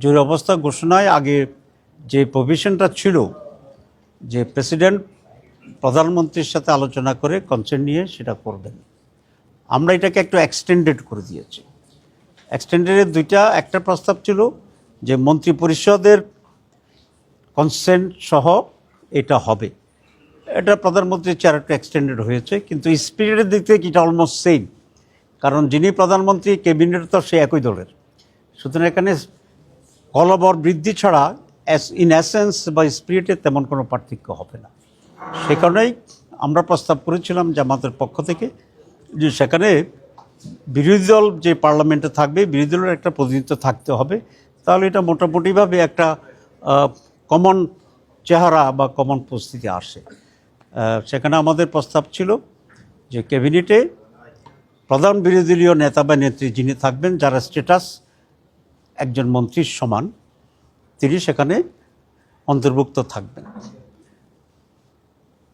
জরুরি অবস্থা ঘোষণায় আগে যে প্রভিশনটা ছিল, যে প্রেসিডেন্ট প্রধানমন্ত্রীর সাথে আলোচনা করে কনসেন্ট নিয়ে সেটা করবেন। আমরা এটাকে একটু এক্সটেন্ডেড করে দিয়েছি। এক্সটেন্ডেডের দুইটা, একটা প্রস্তাব ছিল যে মন্ত্রী পরিষদের কনসেন্ট সহ এটা হবে। এটা প্রধানমন্ত্রীর চেয়ার একটু এক্সটেন্ডেড হয়েছে, কিন্তু স্পিরিটের দিক থেকে এটা অলমোস্ট সেম কারণ যিনি প্রধানমন্ত্রী ক্যাবিনেট তো সে একই দলের। সুতরাং এখানে কলবর বৃদ্ধি ছাড়া ইন অ্যাসেন্স বা স্পিরিটে তেমন কোনো পার্থক্য হবে না। সে কারণেই আমরা প্রস্তাব করেছিলাম যে আমাদের পক্ষ থেকে যে সেখানে বিরোধী দল যে পার্লামেন্টে থাকবে, বিরোধী দলের একটা প্রতিনিধিত্ব থাকতে হবে। তাহলে এটা মোটামুটিভাবে একটা কমন চেহারা বা কমন পরিস্থিতি আসে। সেখানে আমাদের প্রস্তাব ছিল যে ক্যাবিনেটে প্রধান বিরোধী দলীয় নেতা বা নেত্রী যিনি থাকবেন, যারা স্ট্যাটাস একজন মন্ত্রীর সমান, তিনি সেখানে অন্তর্ভুক্ত থাকবেন।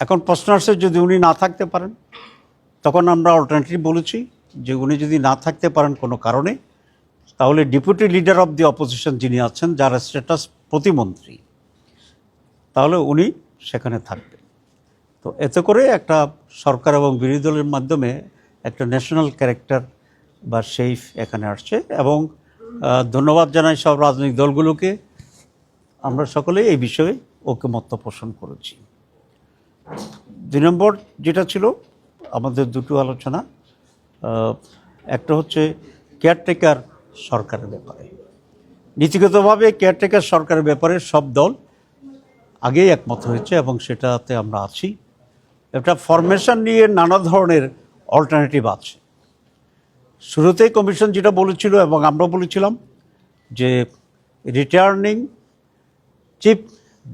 এখন প্রশ্ন আসছে যদি উনি না থাকতে পারেন, তখন আমরা অল্টারনেটিভ বলেছি যে উনি যদি না থাকতে পারেন কোনো কারণে, তাহলে deputy leader of the opposition যিনি আছেন, যার স্ট্যাটাস প্রতিমন্ত্রী তাহলে উনি সেখানে থাকবেন। তো এতে করে একটা সরকার এবং বিরোধী দলের মাধ্যমে একটা ন্যাশনাল ক্যারেক্টার বা সেইফ এখানে আসছে এবং ধন্যবাদ জানাই সব রাজনৈতিক দলগুলোকে। আমরা সকলে এই বিষয়ে ঐকমত্য পোষণ করেছি। দুই নম্বর যেটা ছিল আমাদের দুটো আলোচনা একটা হচ্ছে কেয়ারটেকার সরকারের ব্যাপারে। নীতিগতভাবে কেয়ারটেকার সরকারের ব্যাপারে সব দল আগেই একমত হয়েছে এবং সেটাতে আমরা আছি। একটা ফরমেশন নিয়ে নানা ধরনের অল্টারনেটিভ আছে। শুরুতেই কমিশন যেটা বলেছিল এবং আমরা বলেছিলাম যে রিটার্নিং চিফ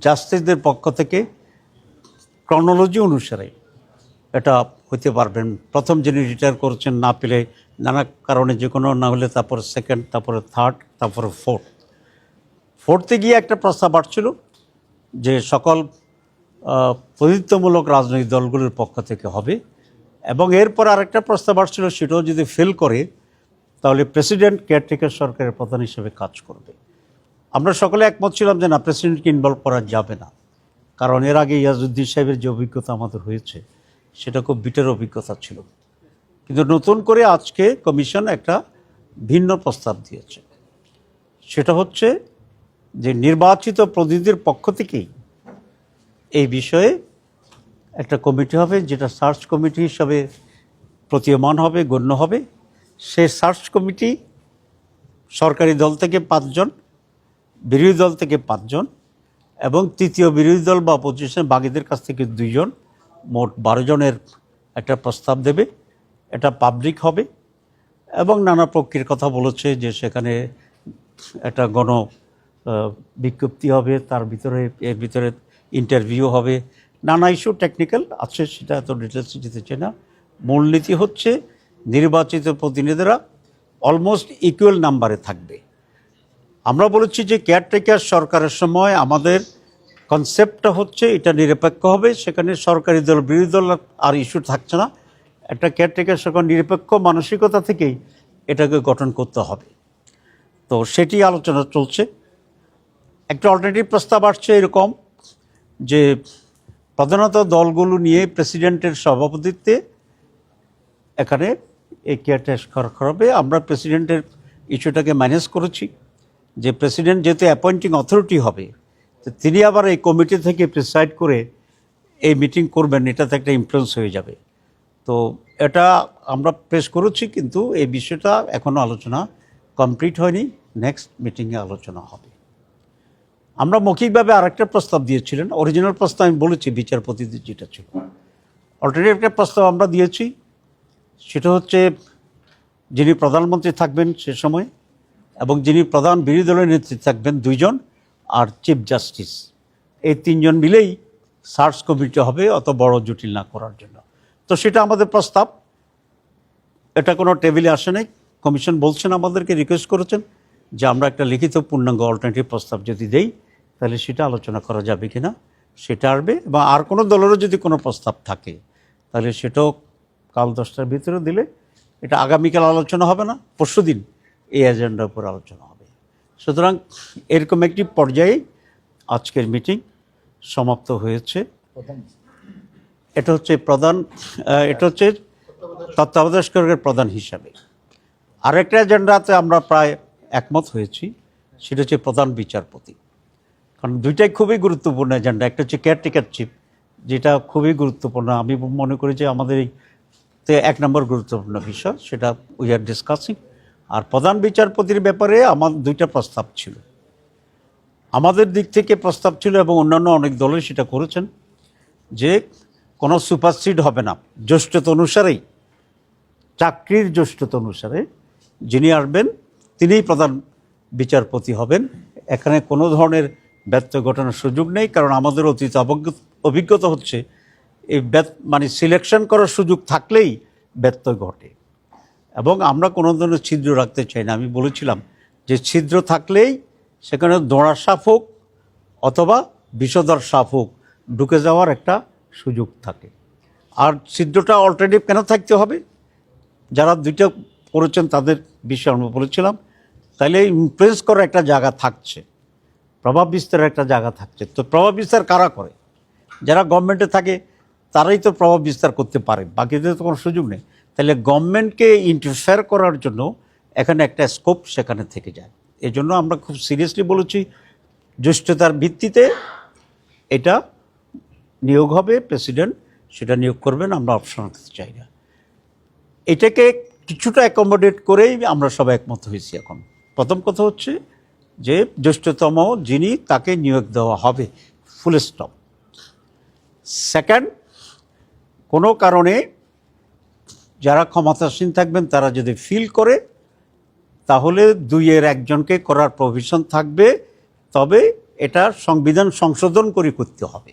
জাস্টিসদের পক্ষ থেকে ক্রনোলজি অনুসারে এটা হতে পারবেন। প্রথম যিনি রিটায়ার করছেন না পেলে নানা কারণে যে কোনো না হলে তারপরে সেকেন্ড তারপরে থার্ড তারপরে ফোর্থ ফোর্থে গিয়ে একটা প্রস্তাব আসছিল যে সকল আহ, প্রতিনিধিত্বমূলক রাজনৈতিক দলগুলোর পক্ষ থেকে হবে। এবং এরপর আরেকটা প্রস্তাব আসছিল, সেটাও যদি ফেল করে, তাহলে প্রেসিডেন্ট কেয়ারটেকার সরকারের প্রধান হিসেবে কাজ করবে। আমরা সকলে একমত ছিলাম যে না প্রেসিডেন্টকে ইনভলভ করা যাবে না। কারণ এর আগে ইয়াজউদ্দিন সাহেবের যে অভিজ্ঞতা আমাদের হয়েছে, সেটা খুব বিটের অভিজ্ঞতা ছিল। কিন্তু নতুন করে আজকে কমিশন একটা ভিন্ন প্রস্তাব দিয়েছে। সেটা হচ্ছে যে নির্বাচিত প্রতিনিধির পক্ষ থেকেই এই বিষয়ে একটা কমিটি হবে, যেটা সার্চ কমিটি হিসাবে প্রতীয়মান হবে, গণ্য হবে। সে সার্চ কমিটি সরকারি দল থেকে পাঁচজন, বিরোধী দল থেকে পাঁচজন এবং তৃতীয় বিরোধী দল বা অপোজিশন বাগীদের কাছ থেকে দুইজন, মোট বারো জনের একটা প্রস্তাব দেবে। এটা পাবলিক হবে এবং নানা প্রক্রিয়ার কথা বলেছে যে সেখানে একটা গণ বিজ্ঞপ্তি হবে, তার ভিতরে, এর ভিতরে ইন্টারভিউ হবে নানা ইস্যু টেকনিক্যাল আছে, সেটা এত ডিটেলস যেতে চাই না। মূলনীতি হচ্ছে নির্বাচিত প্রতিনিধিরা অলমোস্ট ইকুয়াল নাম্বারে থাকবে। আমরা বলেছি যে কেয়ারটেকার সরকারের সময় আমাদের কনসেপ্টটা হচ্ছে এটা নিরপেক্ষ হবে, সেখানে সরকারি দল, বিরোধী দল আর ইস্যু থাকছে না। একটা কেয়ারটেকার সরকার নিরপেক্ষ মানসিকতা থেকেই এটাকে গঠন করতে হবে। তো সেটি আলোচনা চলছে। একটা অল্টারনেটিভ প্রস্তাব আসছে এরকম যে প্রধানত দলগুলো নিয়ে প্রেসিডেন্টের সভাপতিত্বে এখানে এই কেয়ারটেকার হবে আমরা প্রেসিডেন্টের ইস্যুটাকে ম্যানেজ করেছি। যে প্রেসিডেন্ট যেহেতু অ্যাপয়েন্টিং অথরিটি হবে, তো তিনি আবার এই কমিটি থেকে প্রিসাইড করে এই মিটিং করবেন, এটাতে একটা ইনফ্লুয়েন্স হয়ে যাবে। তো এটা আমরা পেশ করেছি, কিন্তু এই বিষয়টা এখনও আলোচনা কমপ্লিট হয়নি। নেক্সট মিটিংয়ে আলোচনা হবে। আমরা মৌখিকভাবে আরেকটা প্রস্তাব দিয়েছিলেন। অরিজিনাল প্রস্তাব আমি বলেছি, বিচারপতিদের যেটা ছিল। অল্টারনেটিভ একটা প্রস্তাব আমরা দিয়েছি। সেটা হচ্ছে, যিনি প্রধানমন্ত্রী থাকবেন সে সময় এবং যিনি প্রধান বিরোধী দলের নেতৃত্বে থাকবেন দুইজন, আর চিফ জাস্টিস এই তিনজন মিলেই সার্চ কমিটি হবে, অত বড় জটিল না করার জন্য। তো সেটা আমাদের প্রস্তাব। এটা কোনো টেবিলে আসে নাই। কমিশন বলছেন আমাদেরকে রিকোয়েস্ট করেছেন যে আমরা একটা লিখিত পূর্ণাঙ্গ অল্টারনেটিভ প্রস্তাব যদি দেই তাহলে সেটা আলোচনা করা যাবে কিনা? সেটা আসবে বা আর কোনো দলেরও যদি কোনো প্রস্তাব থাকে, তাহলে সেটাও কাল দশটার ভিতরে দিলে এটা আগামীকাল আলোচনা হবে না, পরশু দিন এই এজেন্ডার উপর আলোচনা হবে। সুতরাং এরকম একটি পর্যায়ে আজকের মিটিং সমাপ্ত হয়েছে। এটা হচ্ছে প্রধান এটা হচ্ছে তত্ত্বাবধায়কের প্রধান হিসাবে। আরেকটা এজেন্ডাতে আমরা প্রায় একমত হয়েছি, সেটা হচ্ছে প্রধান বিচারপতি। কারণ দুইটাই খুবই গুরুত্বপূর্ণ এজেন্ডা একটা হচ্ছে কেয়ারটেকার চিপ যেটা খুবই গুরুত্বপূর্ণ। আমি মনে করি যে আমাদের এইতে এক নম্বর গুরুত্বপূর্ণ বিষয়, সেটা উই আর ডিসকাসিং আর প্রধান বিচারপতির ব্যাপারে আমার দুইটা প্রস্তাব ছিল। আমাদের দিক থেকে প্রস্তাব ছিল এবং অন্যান্য অনেক দলই সেটা করেছেন যে কোনো সুপারসিড হবে না। জ্যেষ্ঠতা অনুসারেই, চাকরির জ্যেষ্ঠতা অনুসারে যিনি আসবেন, তিনিই প্রধান বিচারপতি হবেন। এখানে কোনো ধরনের ব্যর্থ ঘটানোর সুযোগ নেই, কারণ আমাদের অতীত অভিজ্ঞতা হচ্ছে, এই মানে সিলেকশন করার সুযোগ থাকলেই ব্যর্থ ঘটে। এবং আমরা কোনো ধরনের ছিদ্র রাখতে চাই না। আমি বলেছিলাম যে ছিদ্র থাকলেই সেখানে দোঁড়া সাপ হোক অথবা বিষধর সাপ হোক, ঢুকে যাওয়ার একটা সুযোগ থাকে। আর ছিদ্রটা অল্টারনেটিভ কেন থাকতে হবে? যারা দুইটা করেছেন তাদের বিষয়ে আমরা বলেছিলাম, তাহলে ইনফ্লুয়েন্স করার একটা জায়গা থাকছে। প্রভাব বিস্তারের একটা জায়গা থাকছে। তো প্রভাব বিস্তার কারা করে? যারা গভর্নমেন্টে থাকে, তারাই তো প্রভাব বিস্তার করতে পারে। বাকিদের তো কোনো সুযোগ নেই। তাহলে গভর্নমেন্টকে ইন্টারফেয়ার করার জন্য এখানে একটা স্কোপ সেখানে থেকে যায়। এই জন্য আমরা খুব সিরিয়াসলি বলেছি, জ্যেষ্ঠতার ভিত্তিতে এটা নিয়োগ হবে প্রেসিডেন্ট সেটা নিয়োগ করবেন, আমরা অপশন রাখতে চাই না। এটাকে কিছুটা অ্যাকোমোডেট করেই আমরা সবাই একমত হয়েছি এখন। প্রথম কথা হচ্ছে যে জ্যেষ্ঠতম যিনি তাকে নিয়োগ দেওয়া হবে। ফুল স্টপ সেকেন্ড কোনো কারণে যারা ক্ষমতাসীন থাকবেন, তারা যদি ফিল করে, তাহলে দুইয়ের একজনকে করার প্রভিশন থাকবে, তবে এটা সংবিধান সংশোধন করে করতে হবে।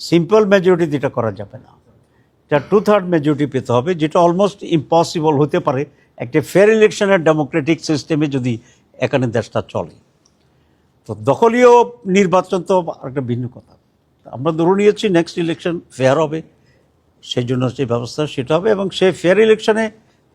সিম্পল মেজরিটি এটা করা যাবে না। এটা টু থার্ড মেজরিটি পেতে হবে, যেটা অলমোস্ট ইম্পসিবল হতে পারে। একটা ফেয়ার ইলেকশনের ডেমোক্রেটিক সিস্টেমে যদি এখানে দেশটা চলে। তো দখলীয় নির্বাচন তো একটা ভিন্ন কথা। আমরা ধরে নিয়েছি নেক্সট ইলেকশন ফেয়ার হবে, সেই জন্য যে ব্যবস্থা সেটা হবে এবং সেই ফেয়ার ইলেকশনে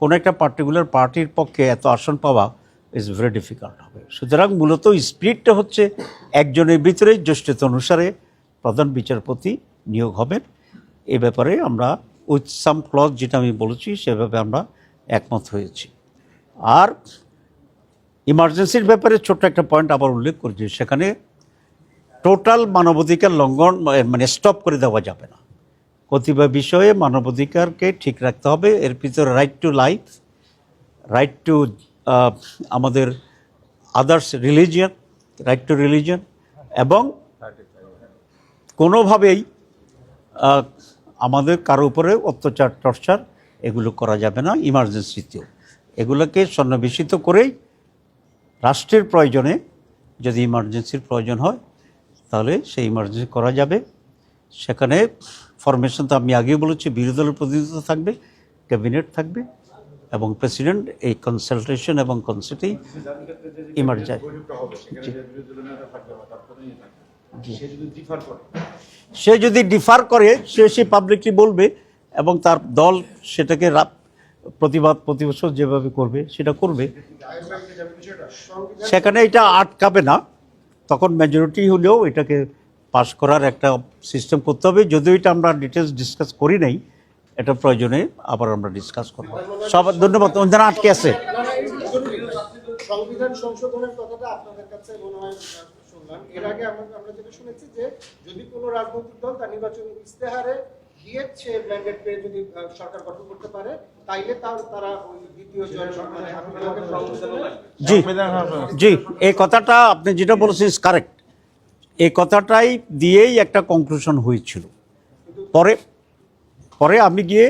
কোনো একটা পার্টিকুলার পার্টির পক্ষে এত আসন পাওয়া ইজ ভেরি ডিফিকাল্ট হবে। সুতরাং মূলত স্পিরিটটা হচ্ছে একজনের ভিতরেই জ্যেষ্ঠতা অনুসারে প্রধান বিচারপতি নিয়োগ হবেন। এ ব্যাপারে আমরা উইথ সাম ক্লজ যেটা আমি বলেছি সেভাবে আমরা একমত হয়েছি। আর ইমার্জেন্সির ব্যাপারে ছোট্ট একটা পয়েন্ট আবার উল্লেখ করছি, সেখানে টোটাল মানবাধিকার লঙ্ঘন মানে স্টপ করে দেওয়া যাবে না। কতিপয় বিষয়ে মানবাধিকারকে ঠিক রাখতে হবে, এর ভিতরে right to life right to আমাদের others religion right to religion এবং কোনোভাবেই আমাদের কারও উপরে অত্যাচার, টর্চার এগুলো করা যাবে না ইমার্জেন্সিতেও এগুলোকে সন্নিবেশিত করেই রাষ্ট্রের প্রয়োজনে যদি ইমার্জেন্সির প্রয়োজন হয় তাহলে সেই ইমার্জেন্সি করা যাবে। সেখানে ফরমেশন তো আমি আগেও বলেছি বিরোধী দলের প্রতিনিধিত্ব থাকবে ক্যাবিনেট থাকবে এবং প্রেসিডেন্ট এই কনসালটেশন এবং কনসেপ্টেই ইমার্জেন্সি সে যদি ডিফার করে। সে সে পাবলিকলি বলবে এবং তার দল সেটাকে প্রতিবাদ প্রতিবছর যেভাবে করবে, সেটা করবে। সেখানে এটা আটকাবে না। তখন মেজরিটি হলেও এটাকে পাস করার একটা সিস্টেম করতে হবে। যদিও এটা আমরা ডিটেলস ডিসকাস করি নাই, এটা প্রয়োজনে আবার আমরা ডিসকাস করব। সব, ধন্যবাদ। যারা আটকে আছে। সংবিধান সংশোধনের কথাটা আপনাদের কাছে মনে হয় শুনলাম। এর আগে আমরা যেটা শুনেছি যে যদি কোনো রাজনৈতিক দল তার নির্বাচনী ইস্তেহারে গিয়ে সে ম্যান্ডেট পেয়ে যদি সরকার গঠন করতে পারে তাইলে তার তারা ওই দ্বিতীয় জি জি এই কথাটা আপনি যেটা বলেছেন কারেক্ট এই কথাটাই দিয়েই একটা কনক্লুশন হয়েছিল। পরে পরে আমি গিয়ে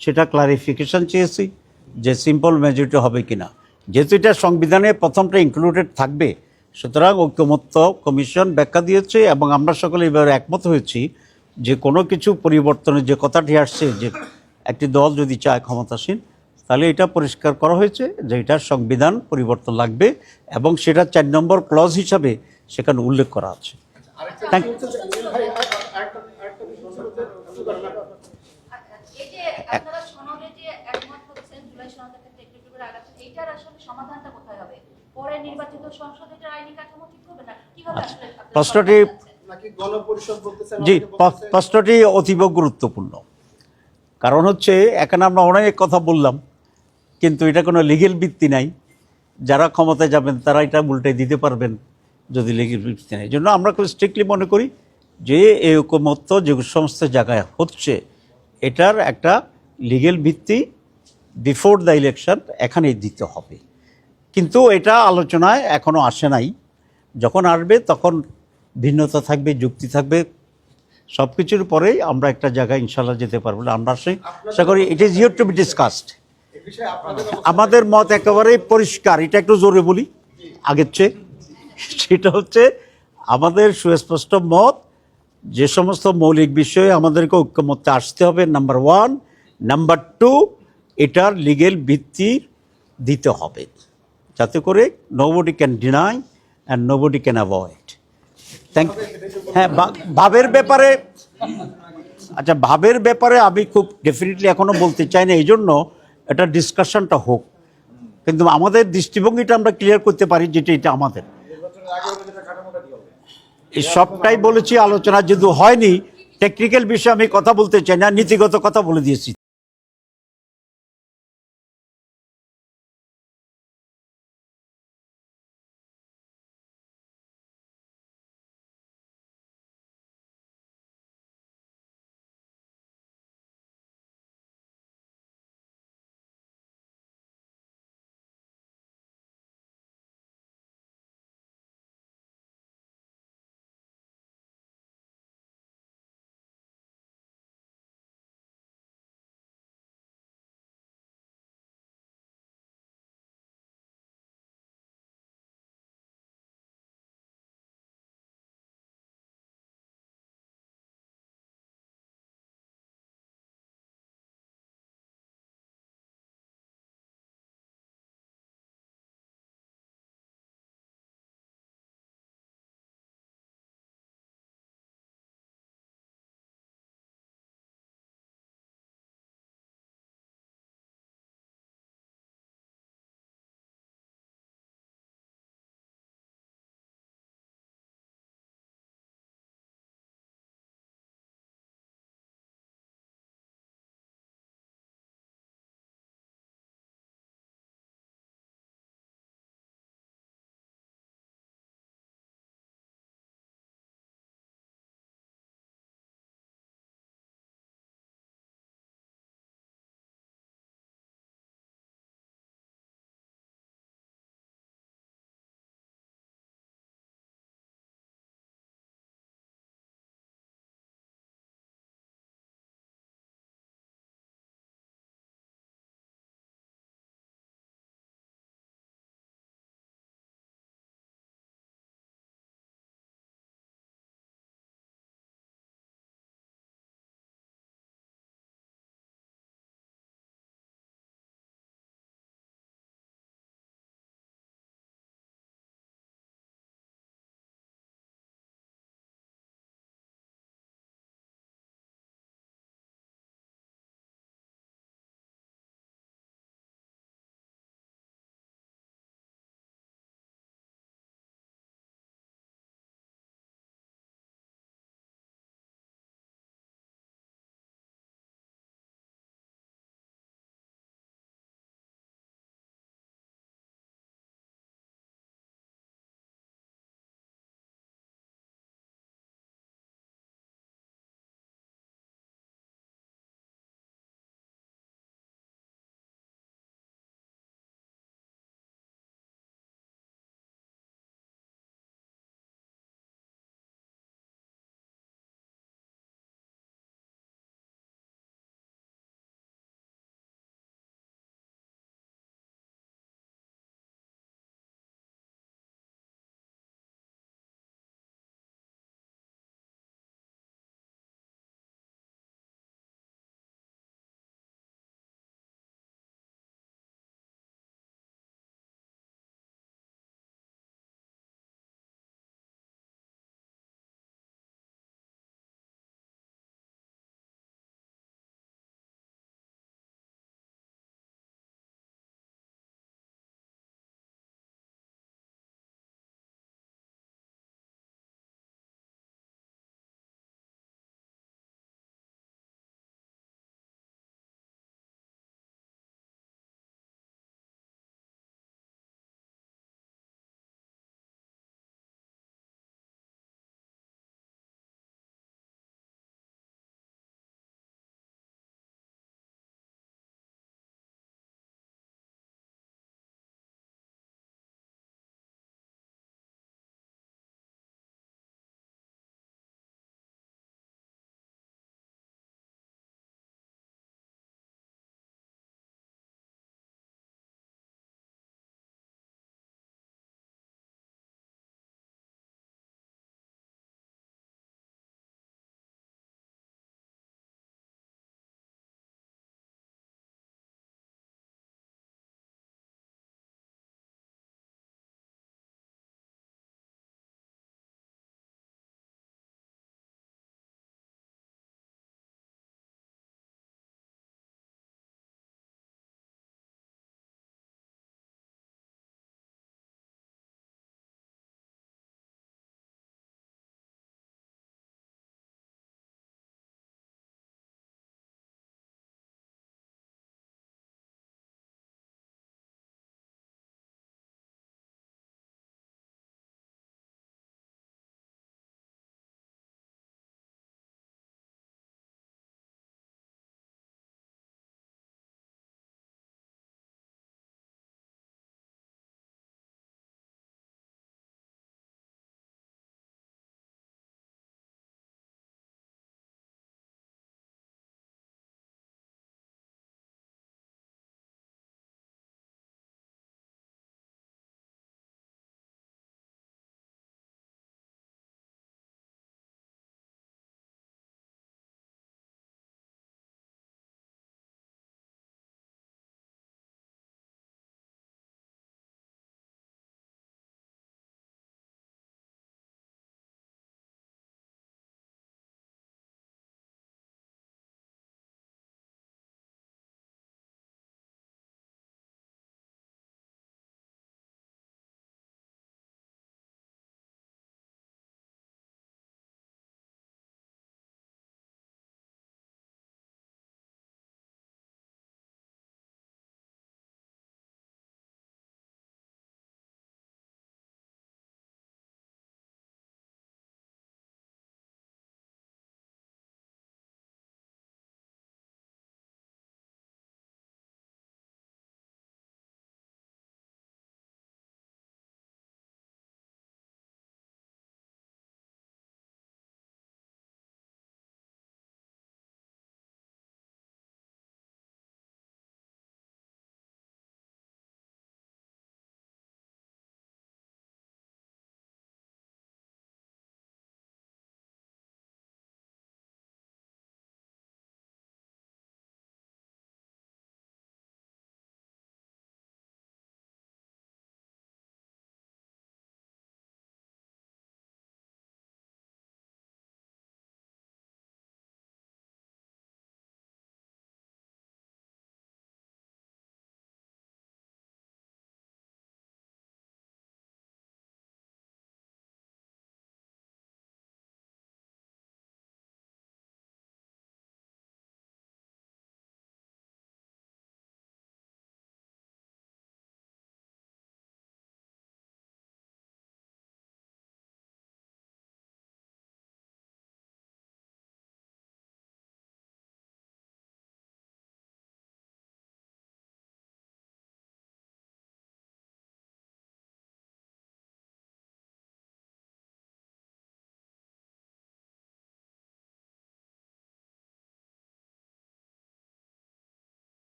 সেটা ক্লারিফিকেশন চেয়েছি যে সিম্পল মেজরিটি হবে কিনা। যেহেতু এটা সংবিধানে প্রথমটা ইনক্লুডেড থাকবে সুতরাং ঐক্যমত্য কমিশন ব্যাখ্যা দিয়েছে এবং আমরা সকলে এবার একমত হয়েছি যে কোনো কিছু পরিবর্তনের যে কথাটি আসছে যে একটি দল যদি চায় ক্ষমতাসীন তাহলে এটা পরিষ্কার করা হয়েছে যে এটার সংবিধান পরিবর্তন লাগবে এবং সেটা চার নম্বর ক্লজ হিসাবে সেখানে উল্লেখ করা আছে। আপনারা প্রশ্নটি- জি প্রশ্নটি অতীব গুরুত্বপূর্ণ। কারণ হচ্ছে এখানে আমরা অনেক কথা বললাম কিন্তু এটা কোনো লিগেল ভিত্তি নাই। যারা ক্ষমতায় যাবেন তারা এটা উল্টে দিতে পারবেন যদি লিগেল ভিত্তি নেই। জন্য আমরা খুব স্ট্রিক্টলি মনে করি যে এই ঐকমত্য যে সমস্ত জায়গায় হচ্ছে এটার একটা লিগেল ভিত্তি বিফোর দ্য ইলেকশন এখানেই দিতে হবে। কিন্তু এটা আলোচনায় এখনও আসে নাই। যখন আসবে তখন ভিন্নতা থাকবে যুক্তি থাকবে সব কিছুর পরেই আমরা একটা জায়গায় ইনশাল্লাহ যেতে পারব আমরা আশা- আশা করি it is your to be discussed অবস্থান- আমাদের মত একেবারেই পরিষ্কার। এটা একটু জোরে বলি আগের চেয়ে। সেটা হচ্ছে আমাদের সুস্পষ্ট মত যে সমস্ত মৌলিক বিষয়ে আমাদেরকে ঐক্যমত্যে আসতে হবে নাম্বার ওয়ান নাম্বার টু এটার লিগেল ভিত্তি দিতে হবে। যাতে করে nobody can deny and nobody can avoid thank হ্যাঁ ভাবের ব্যাপারে আচ্ছা ভাবের ব্যাপারে আমি খুব ডেফিনেটলি এখনও বলতে চাই না এই জন্য এটা ডিসকাশনটা হোক। কিন্তু আমাদের দৃষ্টিভঙ্গিটা আমরা ক্লিয়ার করতে পারি যেটা এটা আমাদের। এই সবটাই বলেছি, আলোচনা যদি হয়নি টেকনিক্যাল বিষয়ে আমি কথা বলতে চাই না, নীতিগত কথা বলে দিয়েছি।